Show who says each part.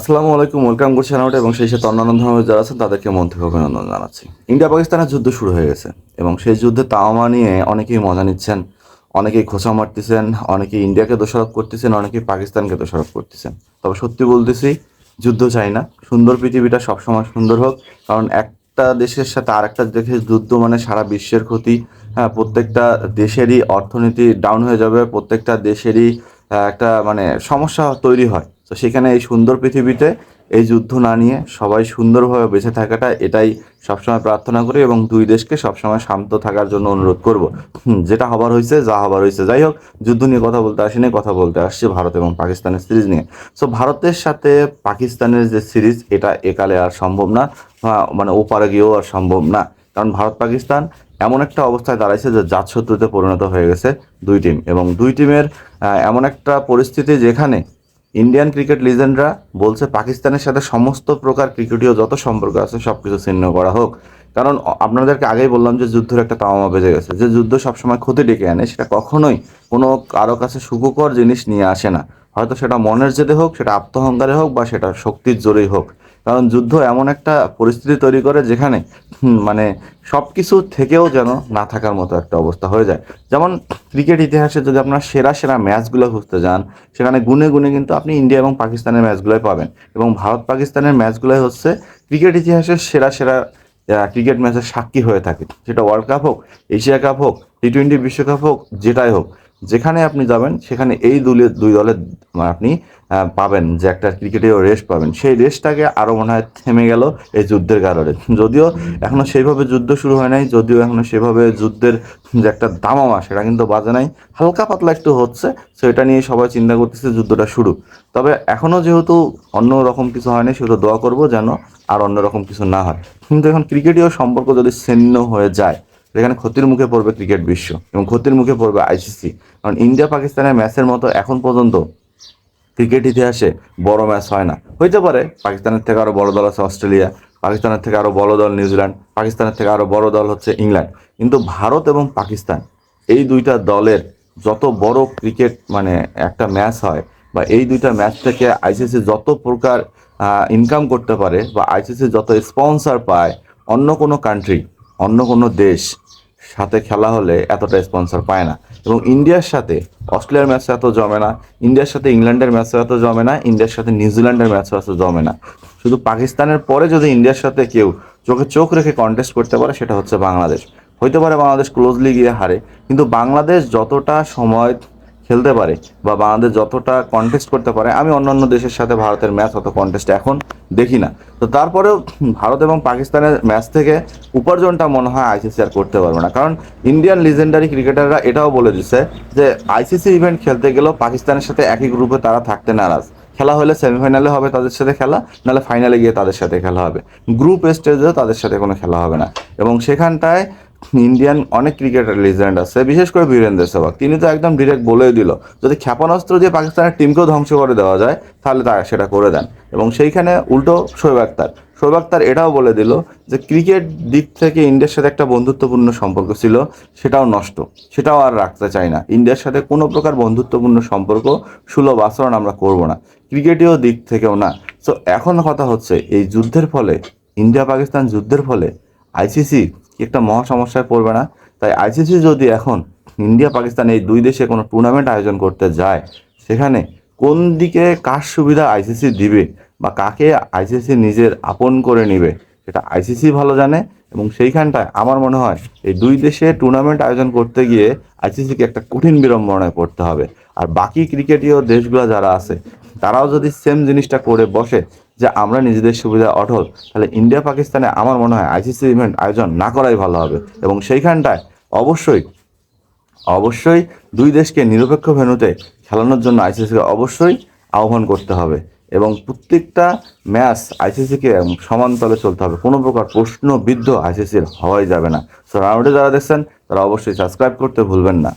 Speaker 1: আসসালামু আলাইকুম ওয়েলকাম করছি আনাউট এবং সেই সাথে অন্যান্য ধর্মের যারা আছেন, তাদেরকে মন থেকে অভিনন্দন জানাচ্ছি। ইন্ডিয়া পাকিস্তানের যুদ্ধ শুরু হয়ে গেছে এবং সেই যুদ্ধে তাওমা নিয়ে অনেকেই মজা নিচ্ছেন, অনেকেই খোঁচা মারতেছেন, অনেকেই ইন্ডিয়াকে দোষারোপ করতেছেন, অনেকেই পাকিস্তানকে দোষারোপ করতেছেন। তবে সত্যি বলতেছি, যুদ্ধ চাই না। সুন্দর পৃথিবীটা সবসময় সুন্দর হোক, কারণ একটা দেশের সাথে আরেকটা দেশের যুদ্ধ মানে সারা বিশ্বের ক্ষতি। হ্যাঁ প্রত্যেকটা দেশেরই অর্থনীতি ডাউন হয়ে যাবে, প্রত্যেকটা দেশেরই একটা মানে সমস্যা তৈরি হয়। তো সেখানে এই সুন্দর পৃথিবীতে এই যুদ্ধ না নিয়ে সবাই সুন্দরভাবে বেঁচে থাকাটা এটাই সবসময় প্রার্থনা করি এবং দুই দেশকে সবসময় শান্ত থাকার জন্য অনুরোধ করব। যেটা হবার হয়েছে, যা হবার হয়েছে। যাই হোক, যুদ্ধ নিয়ে কথা বলতে আসিনি, কথা বলতে আসছে ভারত এবং পাকিস্তানের সিরিজ নিয়ে। সো ভারতের সাথে পাকিস্তানের যে সিরিজ, এটা একালে আর সম্ভব না। বা মানে ওপারে গিয়েও আর সম্ভব না। কারণ ভারত পাকিস্তান এমন একটা অবস্থায় দাঁড়াইছে যে জাতশত্রুতে পরিণত হয়ে গেছে দুই টিম এবং দুই টিমের এমন একটা পরিস্থিতি যেখানে ইন্ডিয়ান ক্রিকেট লিজেন্ডরা বলছে পাকিস্তানের সাথে সমস্ত প্রকার ক্রিকেটীয় যত সম্পর্ক আছে সব কিছু ছিন্ন করা হোক। কারণ আপনাদেরকে আগেই বললাম যে যুদ্ধের একটা তামামা বেজে গেছে। যে যুদ্ধ সবসময় ক্ষতি ডেকে আনে, সেটা কখনোই কোনো কারও কাছে সুখকর জিনিস নিয়ে আসে না। হয়তো সেটা মনের জেদে হোক, সেটা আত্মহংকারে হোক বা সেটা শক্তির জোরেই হোক। কারণ যুদ্ধ এমন একটা পরিস্থিতি তৈরি করে যেখানে মানে সব কিছু থেকেও যেন না থাকার মতো একটা অবস্থা হয়ে যায়। যেমন ক্রিকেট ইতিহাসে যদি আপনার সেরা সেরা ম্যাচগুলো খুঁজতে যান, সেখানে গুনে গুনে কিন্তু আপনি ইন্ডিয়া এবং পাকিস্তানের ম্যাচগুলোই পাবেন এবং ভারত পাকিস্তানের ম্যাচগুলোই হচ্ছে ক্রিকেট ইতিহাসের সেরা সেরা ক্রিকেট ম্যাচের সাক্ষী হয়ে থাকে। সেটা ওয়ার্ল্ড কাপ হোক, এশিয়া কাপ হোক, টি টোয়েন্টি বিশ্বকাপ হোক, যেটাই হোক। যেখানে আপনি যাবেন, সেখানে এই দুলের দুই দলের আপনি পাবেন যে একটা ক্রিকেটেও রেস্ট পাবেন। সেই রেস্টটাকে আরও মনে হয় থেমে গেল এই যুদ্ধের কারণে। যদিও এখনও সেইভাবে যুদ্ধ শুরু হয় নাই, যদিও এখনও সেভাবে যুদ্ধের যে একটা দামামা, সেটা কিন্তু বাজে নাই, হালকা পাতলা একটু হচ্ছে সো এটা নিয়ে সবাই চিন্তা করতেছে যুদ্ধটা শুরু। তবে এখনও যেহেতু অন্য রকম কিছু হয়নি সেহেতু দোয়া করব যেন আর অন্য রকম কিছু না হয়। কিন্তু এখন ক্রিকেটীয় সম্পর্ক যদি ছিন্ন হয়ে যায় সেখানে ক্ষতির মুখে পড়বে ক্রিকেট বিশ্ব এবং ক্ষতির মুখে পড়বে আইসিসি। কারণ ইন্ডিয়া পাকিস্তানের ম্যাচের মতো এখন পর্যন্ত ক্রিকেট ইতিহাসে বড় ম্যাচ হয় না। হইতে পারে পাকিস্তানের থেকে আরও বড় দল আছে অস্ট্রেলিয়া, পাকিস্তানের থেকে আরও বড় দল নিউজিল্যান্ড, পাকিস্তানের থেকে আরও বড় দল হচ্ছে ইংল্যান্ড। কিন্তু ভারত এবং পাকিস্তান এই দুইটা দলের যত বড় ক্রিকেট মানে একটা ম্যাচ হয় বা এই দুইটা ম্যাচ থেকে আইসিসি যত প্রকার ইনকাম করতে পারে বা আইসিসি যত স্পন্সর পায় অন্য কোনো কান্ট্রি অন্য কোনো দেশ সাথে খেলা হলে এতটা স্পন্সর পায় না। এবং ইন্ডিয়ার সাথে অস্ট্রেলিয়ার ম্যাচ এত জমে না, ইন্ডিয়ার সাথে ইংল্যান্ডের ম্যাচও এত জমে না, ইন্ডিয়ার সাথে নিউজিল্যান্ডের ম্যাচও এত জমে না। শুধু পাকিস্তানের পরে যদি ইন্ডিয়ার সাথে কেউ চোখে চোখ রেখে কন্টেস্ট করতে পারে, সেটা হচ্ছে বাংলাদেশ। হইতে পারে বাংলাদেশ ক্লোজলি গিয়ে হারে, কিন্তু বাংলাদেশ যতটা সময় খেলতে পারে বা বাংলাদেশ যতটা কন্টেস্ট করতে পারে, আমি অন্যান্য দেশের সাথে ভারতের ম্যাচ অত কন্টেস্ট এখন দেখি না। তো তারপরেও ভারত এবং পাকিস্তানের ম্যাচ থেকে উপার্জনটা মনে হয় আইসিসি আর করতে পারবে না। কারণ ইন্ডিয়ান লিজেন্ডারি ক্রিকেটাররা এটাও বলে দিচ্ছে যে আইসিসি ইভেন্ট খেলতে গেলেও পাকিস্তানের সাথে একই গ্রুপে তারা থাকতে নারাজ। খেলা হলে সেমিফাইনালে হবে তাদের সাথে খেলা, নাহলে ফাইনালে গিয়ে তাদের সাথে খেলা হবে। গ্রুপ স্টেজেও তাদের সাথে কোনো খেলা হবে না। এবং সেখানটায় ইন্ডিয়ান অনেক ক্রিকেটার লিজেন্ড আছে, বিশেষ করে বীরেন্দ্র সেহবাগ। তিনি তো একদম ডিরেক্ট বলেই দিল, যদি ক্ষেপণাস্ত্র দিয়ে পাকিস্তানের টিমকেও ধ্বংস করে দেওয়া যায়, তাহলে তা সেটা করে দেন। এবং সেইখানে উল্টো শোয়েব আক্তার শোয়েব আক্তার এটাও বলে দিল যে, ক্রিকেট দিক থেকে ইন্ডিয়ার সাথে একটা বন্ধুত্বপূর্ণ সম্পর্ক ছিল, সেটাও নষ্ট। সেটাও আর রাখতে চাই না। ইন্ডিয়ার সাথে কোনো প্রকার বন্ধুত্বপূর্ণ সম্পর্ক সুলভ আচরণ আমরা করব না। ক্রিকেটীয় দিক থেকেও না। সো এখন কথা হচ্ছে, এই যুদ্ধের ফলে ইন্ডিয়া পাকিস্তান যুদ্ধের ফলে আইসিসি একটা মহা সমস্যায় পড়বে না? তাই আইসিসি যদি এখন ইন্ডিয়া, পাকিস্তান এই দুই দেশে কোনো টুর্নামেন্ট আয়োজন করতে যায়, সেখানে কোন দিকে কার সুবিধা আইসিসি দিবে বা কাকে আইসিসি নিজের আপন করে নেবে, সেটা আইসিসি ভালো জানে এবং সেইখানটায় আমার মনে হয় এই দুই দেশে টুর্নামেন্ট আয়োজন করতে গিয়ে আইসিসিকে একটা কঠিন বিড়ম্বনায় পড়তে হবে। আর বাকি ক্রিকেটীয় দেশগুলো যারা আছে, তারাও যদি সেম জিনিসটা করে বসে যে আমরা নিজেদের সুবিধা অটল, তাহলে ইন্ডিয়া, পাকিস্তানে আমার মনে হয় আইসিসি ইভেন্ট আয়োজন না করাই ভালো হবে। এবং সেইখানটায় অবশ্যই অবশ্যই দুই দেশকে নিরপেক্ষ ভেন্যুতে খেলানোর জন্য আইসিসিকে অবশ্যই আহ্বান করতে হবে। এবং প্রত্যেকটা ম্যাচ আইসিসিকে সমান তলে চলতে হবে। কোনো প্রকার প্রশ্নবিদ্ধ আইসিসির হওয়াই যাবে না। সো রাউন্ডে যারা দেখছেন, তারা অবশ্যই সাবস্ক্রাইব করতে ভুলবেন না।